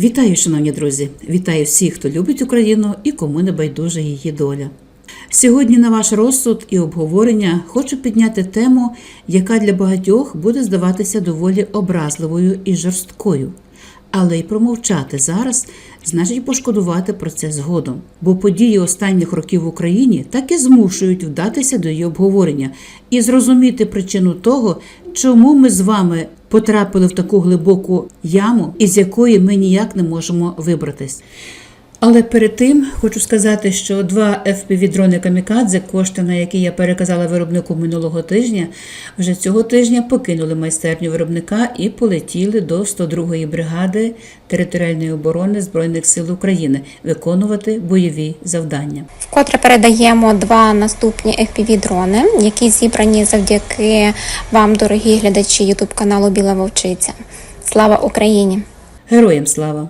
Вітаю, шановні друзі! Вітаю всіх, хто любить Україну і кому не байдужа її доля. Сьогодні на ваш розсуд і обговорення хочу підняти тему, яка для багатьох буде здаватися доволі образливою і жорсткою. Але й промовчати зараз значить пошкодувати про це згодом, бо події останніх років в Україні так і змушують вдатися до її обговорення і зрозуміти причину того, чому ми з вами потрапили в таку глибоку яму, із якої ми ніяк не можемо вибратись. Але перед тим хочу сказати, що два FPV-дрони Камікадзе, кошти на які я переказала виробнику минулого тижня, вже цього тижня покинули майстерню виробника і полетіли до 102-ї бригади територіальної оборони Збройних сил України виконувати бойові завдання. Вкотре передаємо два наступні FPV-дрони, які зібрані завдяки вам, дорогі глядачі YouTube каналу Біла Вовчиця. Слава Україні! Героям слава!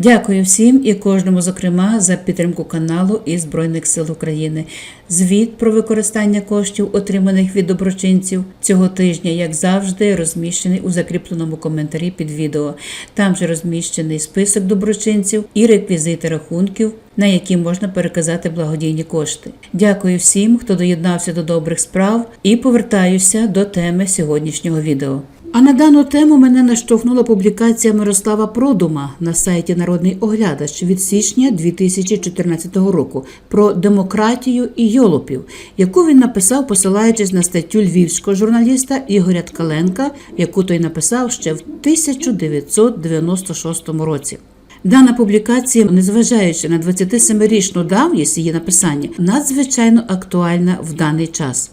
Дякую всім і кожному, зокрема, за підтримку каналу і Збройних сил України. Звіт про використання коштів, отриманих від доброчинців цього тижня, як завжди, розміщений у закріпленому коментарі під відео. Там же розміщений список доброчинців і реквізити рахунків, на які можна переказати благодійні кошти. Дякую всім, хто доєднався до добрих справ, і повертаюся до теми сьогоднішнього відео. А на дану тему мене наштовхнула публікація Мирослава Продума на сайті Народний оглядач від січня 2014 року про демократію і йолопів, яку він написав, посилаючись на статтю львівського журналіста Ігоря Ткаленка, яку той написав ще в 1996 році. Дана публікація, незважаючи на 27-річну давність її написання, надзвичайно актуальна в даний час.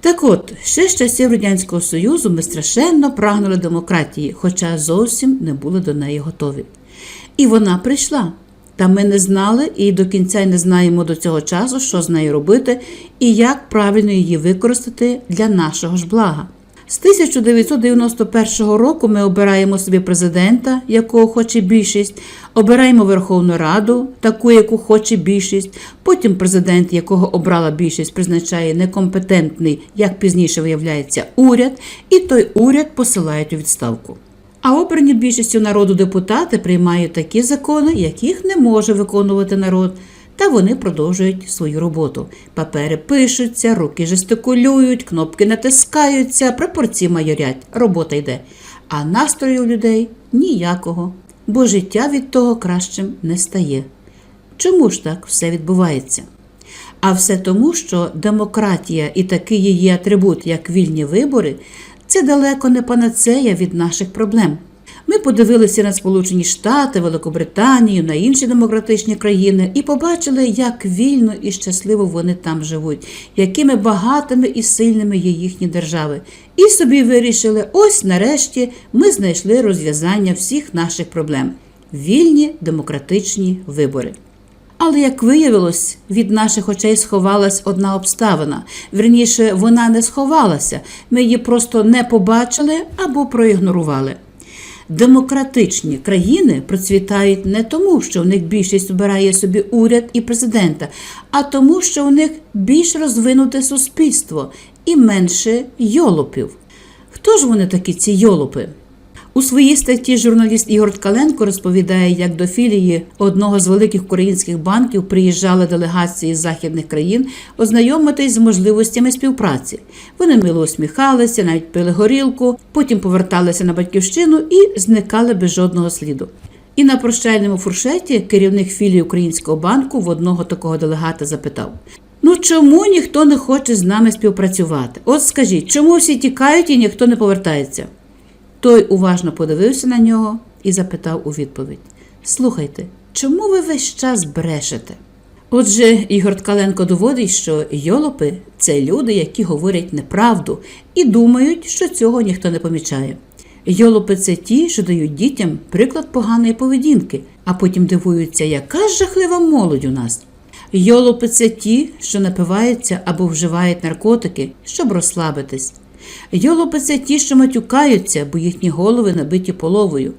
Так от, ще з часів Радянського Союзу ми страшенно прагнули демократії, хоча зовсім не були до неї готові. І вона прийшла. Та ми не знали і до кінця не знаємо до цього часу, що з нею робити і як правильно її використати для нашого ж блага. З 1991 року ми обираємо собі президента, якого хоче більшість, обираємо Верховну Раду, таку, яку хоче більшість. Потім президент, якого обрала більшість, призначає некомпетентний, як пізніше виявляється, уряд, і той уряд посилають у відставку. А обрані більшістю народу депутати приймають такі закони, яких не може виконувати народ. Та вони продовжують свою роботу. Папери пишуться, руки жестикулюють, кнопки натискаються, прапорці майорять, робота йде. А настрою людей ніякого, бо життя від того кращим не стає. Чому ж так все відбувається? А все тому, що демократія і такий її атрибут, як вільні вибори, це далеко не панацея від наших проблем. Ми подивилися на Сполучені Штати, Великобританію, на інші демократичні країни і побачили, як вільно і щасливо вони там живуть, якими багатими і сильними є їхні держави. І собі вирішили: ось нарешті ми знайшли розв'язання всіх наших проблем вільні демократичні вибори. Але як виявилось, від наших очей сховалась одна обставина. Вірніше, вона не сховалася. Ми її просто не побачили або проігнорували. Демократичні країни процвітають не тому, що в них більшість обирає собі уряд і президента, а тому, що у них більш розвинуте суспільство і менше йолопів. Хто ж вони такі, ці йолопи? У своїй статті журналіст Ігор Ткаленко розповідає, як до філії одного з великих українських банків приїжджали делегації з західних країн ознайомитись з можливостями співпраці. Вони мило усміхалися, навіть пили горілку, потім поверталися на батьківщину і зникали без жодного сліду. І на прощальному фуршеті керівник філії Українського банку в одного такого делегата запитав: Ну чому ніхто не хоче з нами співпрацювати? От скажіть, чому всі тікають і ніхто не повертається? Той уважно подивився на нього і запитав у відповідь: Слухайте, чому ви весь час брешете? Отже, Ігор Ткаленко доводить, що йолопи це люди, які говорять неправду і думають, що цього ніхто не помічає. Йолопи це ті, що дають дітям приклад поганої поведінки, а потім дивуються, яка жахлива молодь у нас. Йолопи це ті, що напиваються або вживають наркотики, щоб розслабитись. Йолопи це ті, що матюкаються, бо їхні голови набиті половою.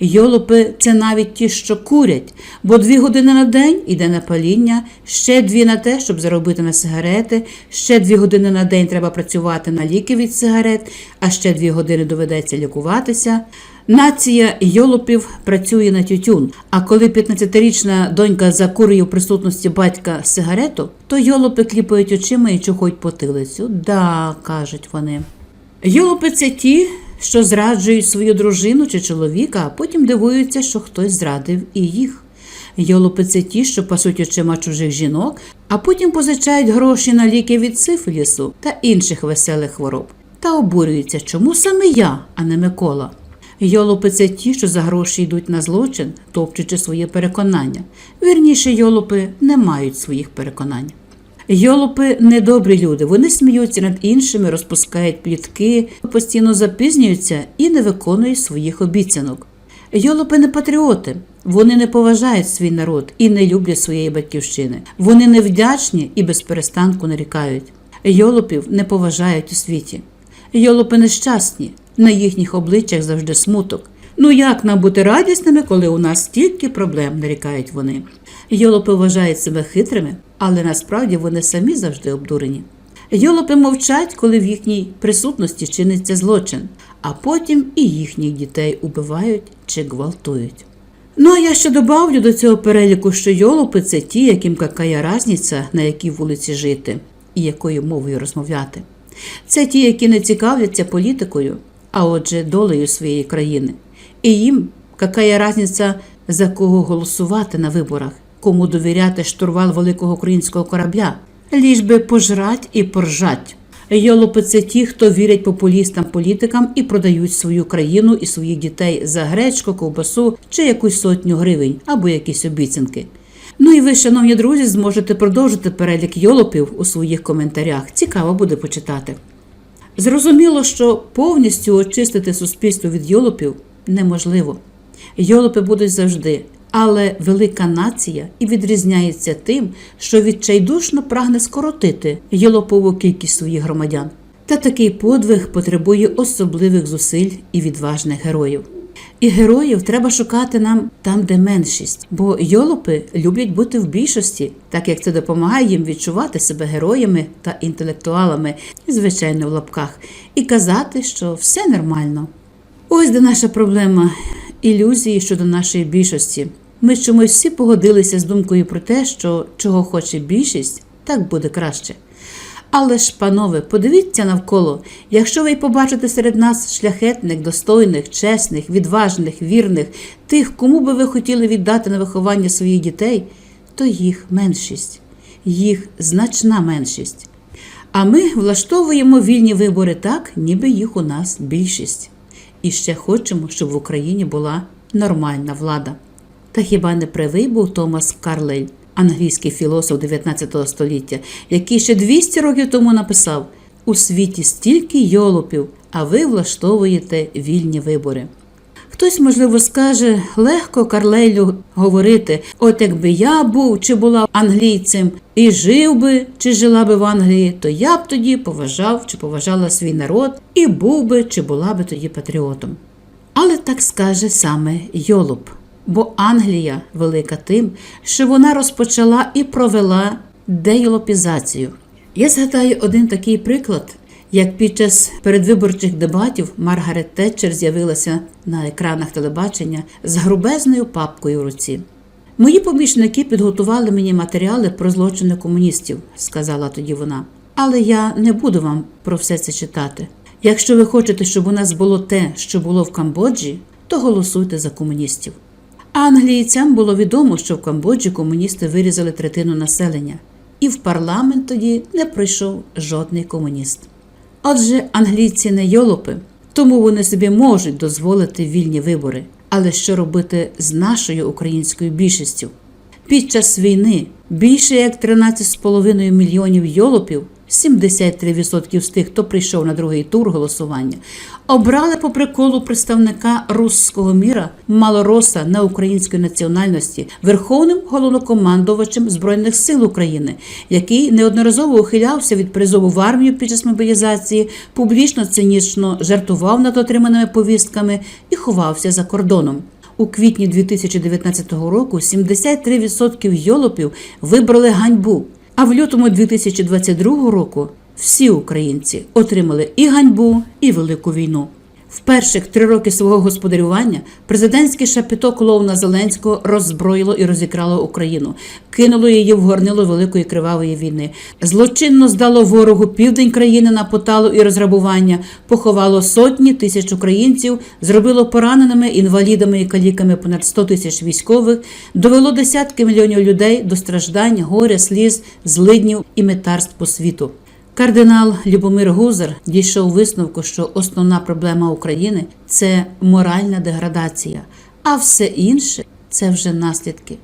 Йолопи це навіть ті, що курять, бо дві години на день іде на паління, ще дві на те, щоб заробити на сигарети, ще дві години на день треба працювати на ліки від сигарет, а ще дві години доведеться лікуватися. Нація йолопів працює на тютюн. А коли 15-річна донька закурює в присутності батька сигарету, то йолопи кліпають очима і чухають потилицю. Да, кажуть вони. Йолопи це ті, що зраджують свою дружину чи чоловіка, а потім дивуються, що хтось зрадив і їх. Йолопи це ті, що пасуть очима чужих жінок, а потім позичають гроші на ліки від сифілісу та інших веселих хвороб. Та обурюються, чому саме я, а не Микола. Йолопи це ті, що за гроші йдуть на злочин, топчучи своє переконання. Вірніше, йолопи не мають своїх переконань. Йолопи недобрі люди. Вони сміються над іншими, розпускають плітки, постійно запізнюються і не виконують своїх обіцянок. Йолопи не патріоти. Вони не поважають свій народ і не люблять своєї батьківщини. Вони невдячні і без перестанку нарікають. Йолопів не поважають у світі. Йолопи нещасні, на їхніх обличчях завжди смуток. Ну як нам бути радісними, коли у нас стільки проблем, нарікають вони. Йолопи вважають себе хитрими, але насправді вони самі завжди обдурені. Йолопи мовчать, коли в їхній присутності чиниться злочин, а потім і їхніх дітей убивають чи гвалтують. Ну а я ще добавлю до цього переліку, що йолопи це ті, яким какая різниця, на якій вулиці жити і якою мовою розмовляти. Це ті, які не цікавляться політикою, а отже, долею своєї країни. І їм какая різниця, за кого голосувати на виборах, кому довіряти штурвал великого українського корабля, ліж би пожрать і поржать. Йолопи це ті, хто вірять популістам політикам і продають свою країну і своїх дітей за гречку, ковбасу чи якусь сотню гривень або якісь обіцянки. Ну і ви, шановні друзі, зможете продовжити перелік йолопів у своїх коментарях. Цікаво буде почитати. Зрозуміло, що повністю очистити суспільство від йолопів неможливо. Йолопи будуть завжди, але велика нація і відрізняється тим, що відчайдушно прагне скоротити йолопову кількість своїх громадян. Та такий подвиг потребує особливих зусиль і відважних героїв. І героїв треба шукати нам там, де меншість, бо йолопи люблять бути в більшості, так як це допомагає їм відчувати себе героями та інтелектуалами, звичайно, в лапках, і казати, що все нормально. Ось де наша проблема ілюзії щодо нашої більшості. Ми чомусь всі погодилися з думкою про те, що чого хоче більшість, так буде краще. Але ж, панове, подивіться навколо, якщо ви побачите серед нас шляхетних, достойних, чесних, відважних, вірних, тих, кому би ви хотіли віддати на виховання своїх дітей, то їх меншість, їх значна меншість. А ми влаштовуємо вільні вибори так, ніби їх у нас більшість. І ще хочемо, щоб в Україні була нормальна влада. Та хіба не правий був Томас Карлель, англійський філософ 19 століття, який ще 200 років тому написав: у світі стільки йолопів, а ви влаштовуєте вільні вибори. Хтось, можливо, скаже, легко Карлейлю говорити, от якби я був чи була англійцем і жив би чи жила би в Англії, то я б тоді поважав чи поважала свій народ і був би чи була би тоді патріотом. Але так скаже саме Йолоп. Бо Англія велика тим, що вона розпочала і провела деюлопізацію. Я згадаю один такий приклад, як під час передвиборчих дебатів Маргарет Тетчер з'явилася на екранах телебачення з грубезною папкою в руці. Мої помічники підготували мені матеріали про злочини комуністів, сказала тоді вона. Але я не буду вам про все це читати. Якщо ви хочете, щоб у нас було те, що було в Камбоджі, то голосуйте за комуністів. Англійцям було відомо, що в Камбоджі комуністи вирізали третину населення, і в парламент тоді не прийшов жодний комуніст. Отже, англійці не йолопи, тому вони собі можуть дозволити вільні вибори. Але що робити з нашою українською більшістю? Під час війни більше як 13,5 мільйонів йолопів, 73% з тих, хто прийшов на другий тур голосування, обрали по приколу представника руського міра малороса на української національності верховним головнокомандувачем збройних сил України, який неодноразово ухилявся від призову в армію під час мобілізації, публічно цинічно жартував над отриманими повістками і ховався за кордоном. У квітні 2019 року 73% йолопів вибрали ганьбу. А в лютому 2022 року всі українці отримали і ганьбу, і велику війну. В перших три роки свого господарювання президентське шапіто клоуна Зеленського роззброїло і розікрало Україну, кинуло її в горнило великої кривавої війни. Злочинно здало ворогу південь країни на поталу і розграбування, поховало сотні тисяч українців, зробило пораненими, інвалідами і каліками понад 100 тисяч військових, довело десятки мільйонів людей до страждань, горя, сліз, злиднів і метарств по світу. Кардинал Любомир Гузар дійшов висновку, що основна проблема України це моральна деградація, а все інше це вже наслідки.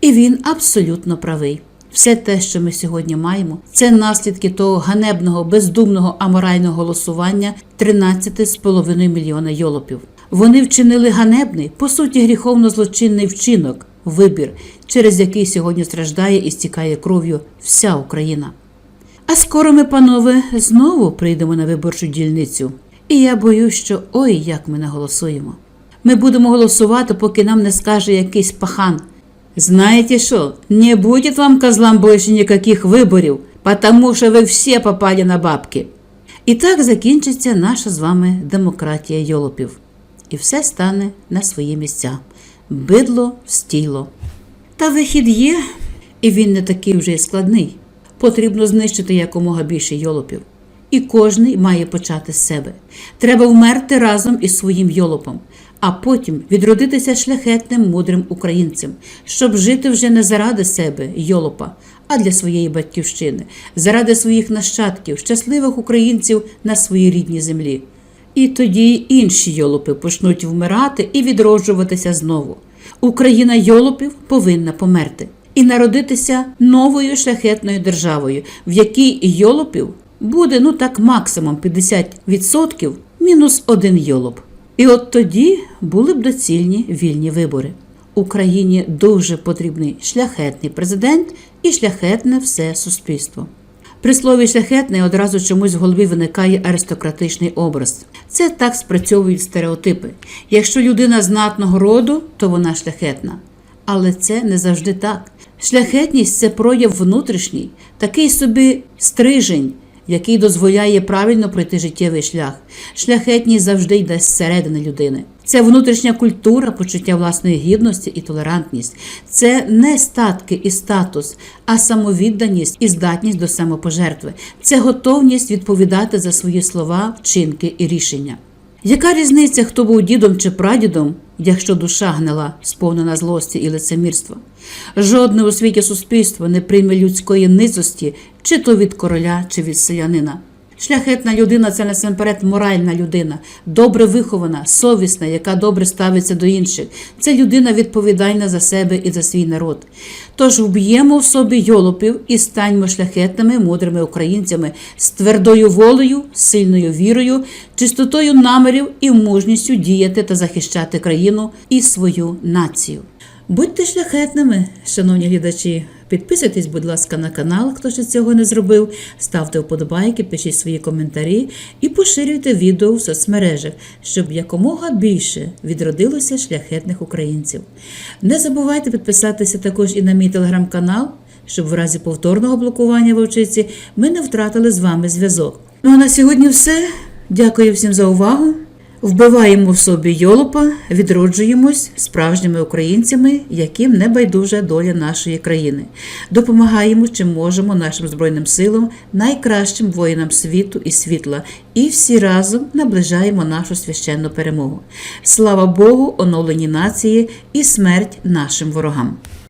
І він абсолютно правий. Все те, що ми сьогодні маємо, це наслідки того ганебного, бездумного аморального голосування 13,5 мільйона йолопів. Вони вчинили ганебний, по суті, гріховно злочинний вчинок, вибір, через який сьогодні страждає і стікає кров'ю вся Україна. А скоро ми, панове, знову прийдемо на виборчу дільницю. І я боюсь, що ой, як ми не голосуємо. Ми будемо голосувати, поки нам не скаже якийсь пахан. Знаете что, не будет вам, козлам, больше никаких виборів, потому що ви всі попали на бабки. І так закінчиться наша з вами демократія йолопів. І все стане на свої місця. Бидло встіло. Та вихід є, і він не такий вже й складний. Потрібно знищити якомога більше йолопів. І кожний має почати з себе. Треба вмерти разом із своїм йолопом, а потім відродитися шляхетним мудрим українцем, щоб жити вже не заради себе, йолопа, а для своєї батьківщини, заради своїх нащадків, щасливих українців на своїй рідній землі. І тоді інші йолопи почнуть вмирати і відроджуватися знову. Україна йолопів повинна померти і народитися новою шляхетною державою, в якій йолопів буде ну так максимум 50% мінус один йолоп. І от тоді були б доцільні вільні вибори. Україні дуже потрібний шляхетний президент і шляхетне все суспільство. При слові шляхетний одразу чомусь в голові виникає аристократичний образ. Це так спрацьовують стереотипи. Якщо людина знатного роду, то вона шляхетна. Але це не завжди так. Шляхетність це прояв внутрішній, такий собі стрижень, який дозволяє правильно пройти життєвий шлях. Шляхетність завжди йде зсередини людини. Це внутрішня культура, почуття власної гідності і толерантність. Це не статки і статус, а самовідданість і здатність до самопожертви. Це готовність відповідати за свої слова, вчинки і рішення. Яка різниця, хто був дідом чи прадідом, якщо душа гнила, сповнена злості і лицемірства? Жодне у світі суспільство не прийме людської низості, чи то від короля, чи від селянина. Шляхетна людина це насамперед моральна людина, добре вихована, совісна, яка добре ставиться до інших. Це людина відповідальна за себе і за свій народ. Тож вб'ємо в собі йолопів і станьмо шляхетними, мудрими українцями з твердою волею, сильною вірою, чистотою намірів і мужністю діяти та захищати країну і свою націю. Будьте шляхетними, шановні глядачі. Підписуйтесь, будь ласка, на канал, хто ще цього не зробив. Ставте вподобайки, пишіть свої коментарі і поширюйте відео в соцмережах, щоб якомога більше відродилося шляхетних українців. Не забувайте підписатися також і на мій телеграм-канал, щоб в разі повторного блокування вовчиці ми не втратили з вами зв'язок. Ну а на сьогодні все. Дякую всім за увагу. Вбиваємо в собі йолопа, відроджуємось справжніми українцями, яким не байдужа доля нашої країни. Допомагаємо, чим можемо нашим збройним силам, найкращим воїнам світу і світла, і всі разом наближаємо нашу священну перемогу. Слава Богу, оновлені нації і смерть нашим ворогам.